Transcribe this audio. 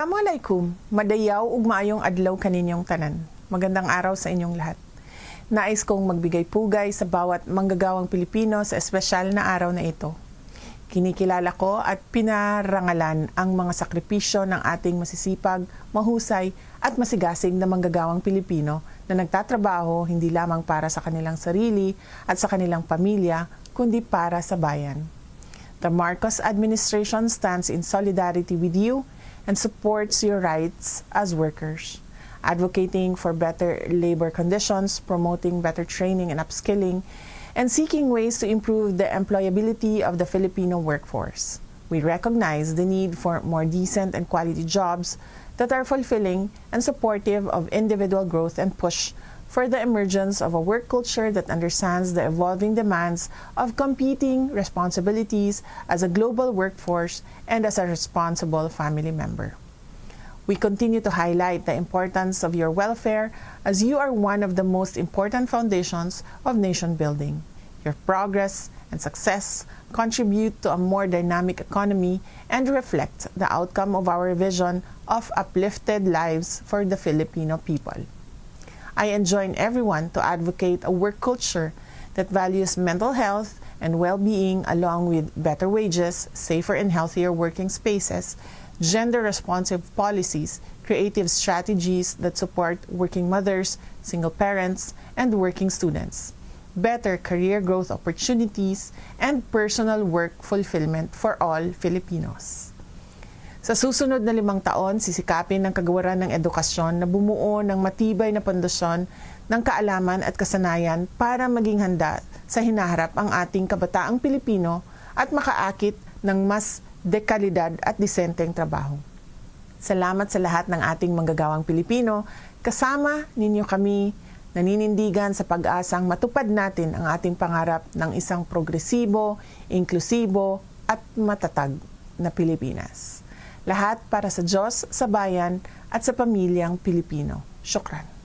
Assalamualaikum, madayaw ug maayong adlaw kaninyong tanan. Magandang araw sa inyong lahat. Nais kong magbigay pugay sa bawat manggagawang Pilipino sa espesyal na araw na ito. Kinikilala ko at pinarangalan ang mga sakripisyo ng ating masisipag, mahusay at masigasig na manggagawang Pilipino na nagtatrabaho hindi lamang para sa kanilang sarili at sa kanilang pamilya, kundi para sa bayan. The Marcos administration stands in solidarity with you and supports your rights as workers, advocating for better labor conditions, promoting better training and upskilling, and seeking ways to improve the employability of the Filipino workforce. We recognize the need for more decent and quality jobs that are fulfilling and supportive of individual growth and push for the emergence of a work culture that understands the evolving demands of competing responsibilities as a global workforce and as a responsible family member. We continue to highlight the importance of your welfare as you are one of the most important foundations of nation building. Your progress and success contribute to a more dynamic economy and reflect the outcome of our vision of uplifted lives for the Filipino people. I enjoin everyone to advocate a work culture that values mental health and well being, along with better wages, safer and healthier working spaces, gender responsive policies, creative strategies that support working mothers, single parents, and working students, better career growth opportunities, and personal work fulfillment for all Filipinos. Sa susunod na limang taon, sisikapin ng kagawaran ng edukasyon na bumuo ng matibay na pundasyon ng kaalaman at kasanayan para maging handa sa hinaharap ang ating kabataang Pilipino at makaakit ng mas dekalidad at disenteng trabaho. Salamat sa lahat ng ating manggagawang Pilipino. Kasama ninyo kami naninindigan sa pag-asang matupad natin ang ating pangarap ng isang progresibo, inklusibo at matatag na Pilipinas. Lahat para sa Diyos, sa bayan at sa pamilyang Pilipino. Syukran.